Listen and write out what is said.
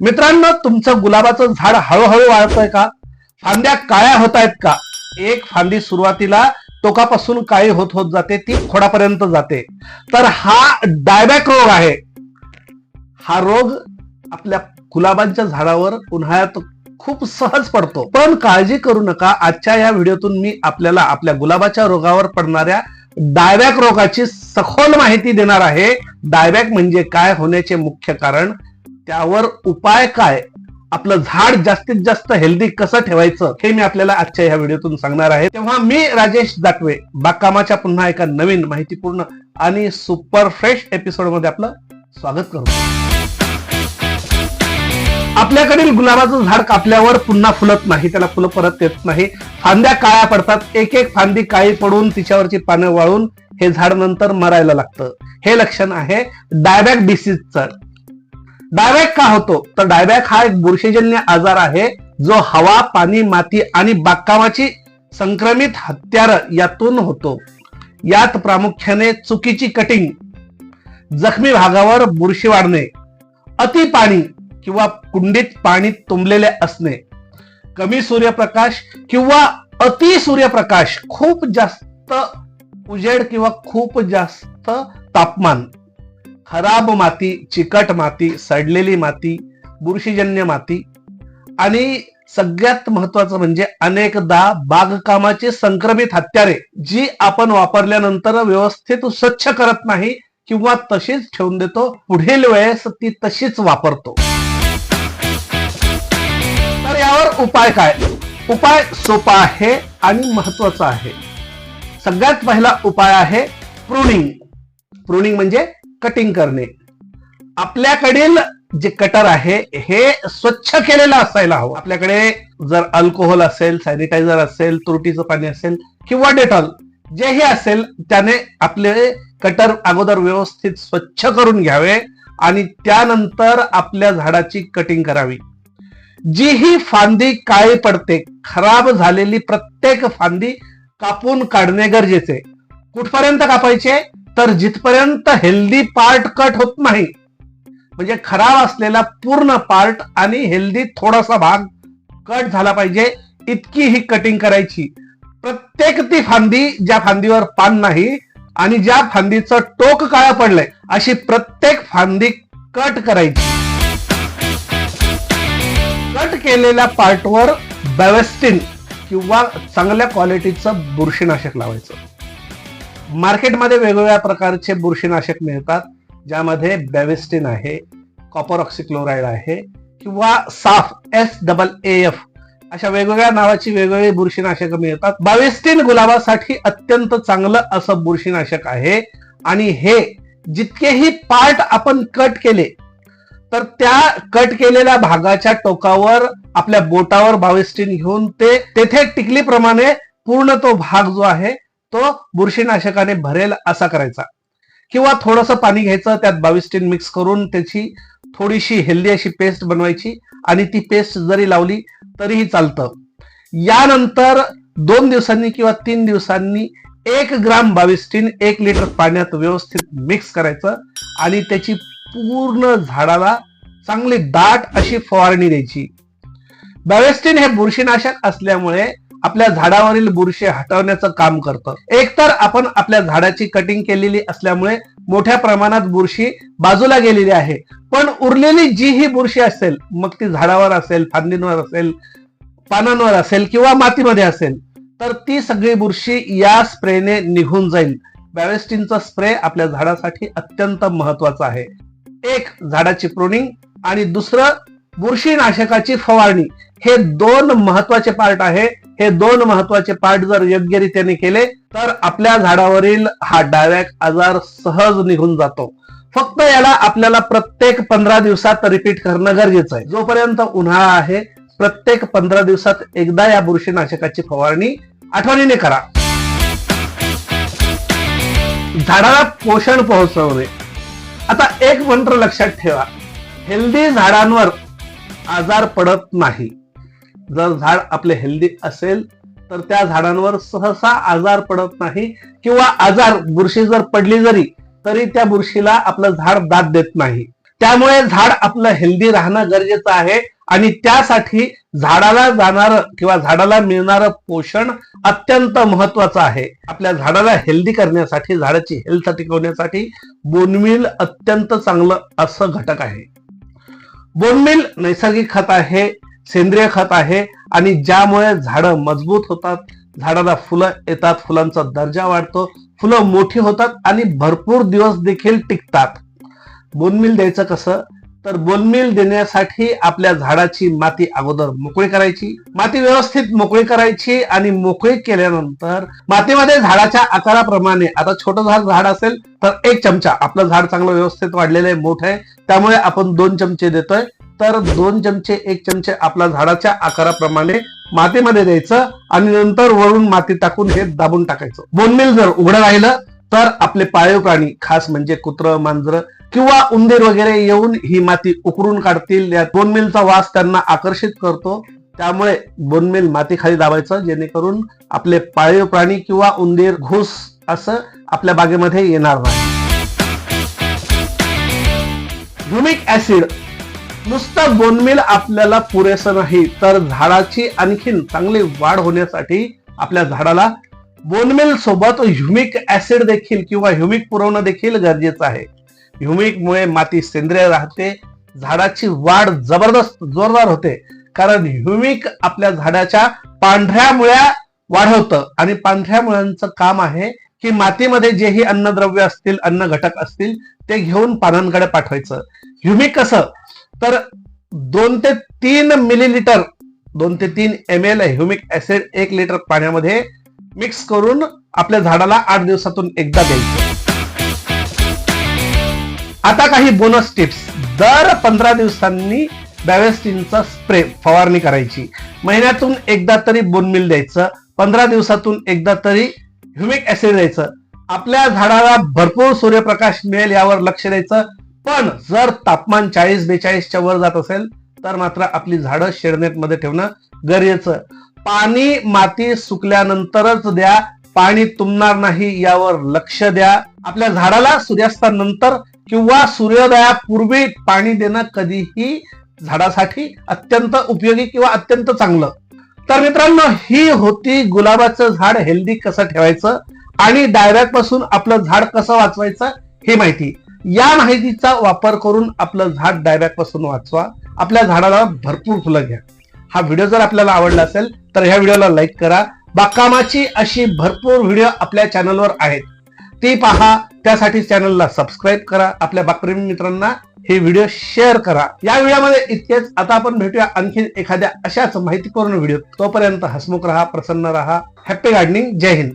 मित्रांनो तुमचं गुलाबाचं झाड हळूहळू वाढतंय का? फांद्या काळ्या होत आहेत का? एक फांदी सुरुवातीला टोकापासून काळी होत होत जाते ती खोडापर्यंत जाते. तर हा डायबॅक रोग आहे. हा रोग आपल्या गुलाबांच्या झाडावर उन्हाळ्यात खूप सहज पडतो. पण काळजी करू नका आजच्या या व्हिडिओतून मी आपल्याला आपल्या गुलाबाच्या रोगावर पडणाऱ्या डायबॅक रोगाची सखोल माहिती देणार आहे. डायबॅक म्हणजे काय होण्याचे मुख्य कारण त्यावर उपाय काय? आपलं झाड जास्तीत जास्त हेल्दी कसं ठेवायचं? हे मी आपल्याला आजच्या या व्हिडिओतून सांगणार आहे. तेव्हा मी राजेश दाटवे बागकामाच्या पुन्हा एका नवीन माहितीपूर्ण आणि सुपर फ्रेश एपिसोडमध्ये आपलं स्वागत करतो आपल्याकडील गुलाबाचं झाड कापल्यावर पुन्हा फुलत नाही त्याला फुलं परत येत नाही. फांद्या काळ्या पडतात एक एक फांदी काळी पडून तिच्यावरची पानं वाळून हे झाड नंतर मरायला लागतं. हे लक्षण आहे डायबॅक डिसीजचं डायबॅक का होतो? तर डायबॅक हा एक बुरशीजन्य आजार आहे जो हवा पाणी माती आणि बागकामाची संक्रमित हत्यार यातून होतो. यात प्रामुख्याने चुकीची कटिंग जखमी भागावर बुरशी वाढणे अति पाणी किंवा कुंडीत पाणी तुंबलेले असणे. कमी सूर्यप्रकाश किंवा अति सूर्यप्रकाश खूप जास्त उजेड किंवा खूप जास्त तापमान. खराब माती चिकट माती सडलेली माती बुरशीजन्य माती. आणि सगळ्यात महत्वाचं म्हणजे अनेकदा बागकामाची संक्रमित हत्यारे जी आपण वापरल्यानंतर व्यवस्थित स्वच्छ करत नाही किंवा तशीच ठेवून देतो पुढील वेळेस ती तशीच वापरतो. तर यावर उपाय काय? उपाय सोपा आहे आणि महत्त्वाचा आहे. सगळ्यात पहिला उपाय आहे प्रुनिंग प्रुनिंग म्हणजे कटिंग करणे. आपल्याकडील जे कटर आहे हे स्वच्छ केलेलं असायला हवं. आपल्याकडे जर अल्कोहोल असेल सॅनिटायझर असेल तुरटीचं पाणी असेल किंवा डेटॉल जेही असेल त्याने आपले कटर अगोदर व्यवस्थित स्वच्छ करून घ्यावे आणि त्यानंतर आपल्या झाडाची कटिंग करावी. जी ही फांदी काळी पडते. खराब झालेली प्रत्येक फांदी कापून काढणे गरजेचे कुठपर्यंत कापायचे तर जिथपर्यंत हेल्दी पार्ट कट होत नाही म्हणजे खराब असलेला पूर्ण पार्ट आणि हेल्दी थोडासा भाग कट झाला पाहिजे इतकी ही कटिंग करायची. प्रत्येक ती फांदी ज्या फांदीवर पान नाही आणि ज्या फांदीचं टोक काळं पडलंय अशी प्रत्येक फांदी कट करायची. कट केलेल्या पार्टवर बॅवेस्टिन किंवा चांगल्या क्वालिटीचं बुरशीनाशक लावायचं. मार्केटमध्ये वेगवेगळ्या प्रकारचे बुरशीनाशक मिळतात ज्यामध्ये बॅवेस्टिन आहे कॉपर ऑक्सिक्लोराईड आहे किंवा साफ एस डबल ए एफ अशा वेगवेगळ्या नावाची वेगवेगळी बुरशीनाशक मिळतात. बावेस्टीन गुलाबासाठी अत्यंत चांगलं असं बुरशीनाशक आहे. आणि हे जितकेही पार्ट आपण कट केले तर त्या कट केलेल्या भागाच्या टोकावर आपल्या बोटावर बावेस्टीन घेऊन ते तेथे टिकलीप्रमाणे पूर्ण तो भाग जो आहे तो बुरशीनाशकाने भरेल असा करायचा. किंवा थोडंसं पाणी घ्यायचं त्यात बाविस्टीन मिक्स करून त्याची थोडीशी हेल्दी अशी पेस्ट बनवायची आणि ती पेस्ट जरी लावली तरीही चालतं. यानंतर दोन दिवसांनी किंवा तीन दिवसांनी एक ग्राम बाविस्टीन एक लिटर पाण्यात व्यवस्थित मिक्स करायचं आणि त्याची पूर्ण झाडाला चांगली दाट अशी फवारणी द्यायची. बावेस्टिन हे बुरशीनाशक असल्यामुळे आपल्या झाडावरील बुरशी हटवण्याचं काम करतं. एकतर आपण आपल्या झाडाची कटिंग केलेली असल्यामुळे मोठ्या प्रमाणात बुरशी बाजूला गेलेली आहे. पण उरलेली जी ही बुरशी असेल मग ती झाडावर असेल फांदींवर असेल पानांवर असेल किंवा मातीमध्ये असेल तर ती सगळी बुरशी या स्प्रेने निघून जाईल. बॅवेस्टिनचा स्प्रे आपल्या झाडासाठी अत्यंत महत्त्वाचा आहे. एक झाडाची प्रोनिंग आणि दुसरं बुरशीनाशकाची फवारणी. हे दोन महत्त्वाचे पार्ट आहे. हे दोन महत्त्वाचे पार्ट जर योग्यरित्याने केले तर आपल्या झाडावरील हा डायबॅक आजार सहज निघून जातो. फक्त याला आपल्याला प्रत्येक पंधरा दिवसात रिपीट करणं गरजेचं आहे. जोपर्यंत उन्हाळा आहे प्रत्येक पंधरा दिवसात एकदा या बुरशीनाशकाची फवारणी आठवणीने करा. झाडाला पोषण पोहोचवणे. आता एक मंत्र लक्षात ठेवा. हेल्दी झाडांवर आजार पडत नाही. जर झाड आपले हेल्दी असेल तर त्या झाडांवर सहसा आजार पडत नाही किंवा आजार बुरशी जर पडली जरी तरी त्या बुरशीला आपलं झाड दाद देत नाही. त्यामुळे झाड आपलं हेल्दी राहणं गरजेचं आहे आणि त्यासाठी झाडाला जाणारं किंवा झाडाला मिळणारं पोषण अत्यंत महत्वाचं आहे. आपल्या झाडाला हेल्दी करण्यासाठी झाडाची हेल्थ टिकवण्यासाठी बोनमिल अत्यंत चांगलं असं घटक आहे. बोनमिल नैसर्गिक खत आहे सेंद्रिय खत आहे आणि ज्यामुळे झाडं मजबूत होतात झाडाला फुलं येतात फुलांचा दर्जा वाढतो फुलं मोठी होतात आणि भरपूर दिवस देखील टिकतात. बोनमिल द्यायचं कसं? तर बोनमिल देण्यासाठी आपल्या झाडाची माती अगोदर मोकळी करायची. माती व्यवस्थित मोकळी करायची आणि मोकळी केल्यानंतर मातीमध्ये झाडाच्या आकाराप्रमाणे आता छोटं झाड झाड असेल तर एक चमचा. आपलं झाड चांगलं व्यवस्थित वाढलेलं आहे मोठं आहे. त्यामुळे आपण दोन चमचे देतोय. तर दोन चमचे एक चमचे आपल्या झाडाच्या आकाराप्रमाणे मातीमध्ये द्यायचं आणि नंतर वरून माती टाकून हे दाबून टाकायचं. बोनमिल जर उघडं राहिलं तर आपले पाळीव प्राणी खास म्हणजे कुत्र मांजर किंवा उंदीर वगैरे येऊन ही माती उकरून काढतील. या बोनमेलचा वास त्यांना आकर्षित करतो. त्यामुळे बोनमेल माती खाली दाबायचं जेणेकरून आपले पाळीव प्राणी किंवा उंदीर घुस असं आपल्या बागेमध्ये येणार नाही. ह्युमिक ऍसिड नुसतं बोनमेल आपल्याला पुरेसं नाही तर झाडाची आणखीन चांगली वाढ होण्यासाठी आपल्या झाडाला बोनमेल सोबत ह्युमिक ऍसिड देखील किंवा ह्युमिक पुरवणं देखील गरजेचं आहे. ह्युमिकमुळे माती सेंद्रिय राहते. झाडाची वाढ जबरदस्त जोरदार होते. कारण ह्युमिक आपल्या झाडाच्या पांढऱ्या मुळ्या वाढवतं आणि पांढऱ्या मुळ्यांचं काम आहे की मातीमध्ये जेही अन्नद्रव्य असतील अन्न घटक असतील ते घेऊन पानांकडे पाठवायचं. ह्युमिक कसं? तर दोन ते तीन मिलीलिटर दोन ते तीन एम एल ह्युमिक ऍसिड एक लिटर पाण्यामध्ये मिक्स करून आपल्या झाडाला आठ दिवसातून एकदा द्यायचं. आता काही बोनस टिप्स दर पंधरा दिवसांनी बॅवेस्टिनचा स्प्रे फवारणी करायची. महिन्यातून एकदा तरी बोनमिल द्यायचं. पंधरा दिवसातून एकदा तरी ह्युमिक ऍसिड द्यायचं. आपल्या झाडाला भरपूर सूर्यप्रकाश मिळेल यावर लक्ष द्यायचं. पण जर तापमान चाळीस बेचाळीसच्या वर जात असेल तर मात्र आपली झाडं शेडनेटमध्ये ठेवणं गरजेचं. पाणी माती सुकल्यानंतरच द्या. पाणी तुंबणार नाही यावर लक्ष द्या. आपल्या झाडाला सूर्यास्तानंतर किंवा सूर्योदयापूर्वी पाणी देणं कधीही झाडासाठी अत्यंत उपयोगी किंवा अत्यंत चांगलं. तर मित्रांनो ही होती गुलाबाचं झाड हेल्दी कसं ठेवायचं आणि डायबॅकपासून आपलं झाड कसं वाचवायचं ही माहिती. या माहितीचा वापर करून आपलं झाड डायबॅकपासून वाचवा. आपल्या झाडाला भरपूर फुलं घ्या. हा व्हिडिओ जर आपल्याला आवडला असेल तर ह्या व्हिडिओला लाईक करा. बागकामाची अशी भरपूर व्हिडिओ आपल्या चॅनलवर आहेत. ते पहा. त्यासाठी चॅनलला सबस्क्राईब करा. आपल्या बाकप्रेमी मित्रांना हे व्हिडिओ शेअर करा. या व्हिडिओमध्ये इतकेच. आता आपण भेटूया आणखी एखाद्या अशाच माहितीपूर्ण व्हिडिओ तोपर्यंत हसमुख राहा प्रसन्न राहा. हॅपी गार्डनिंग जय हिंद.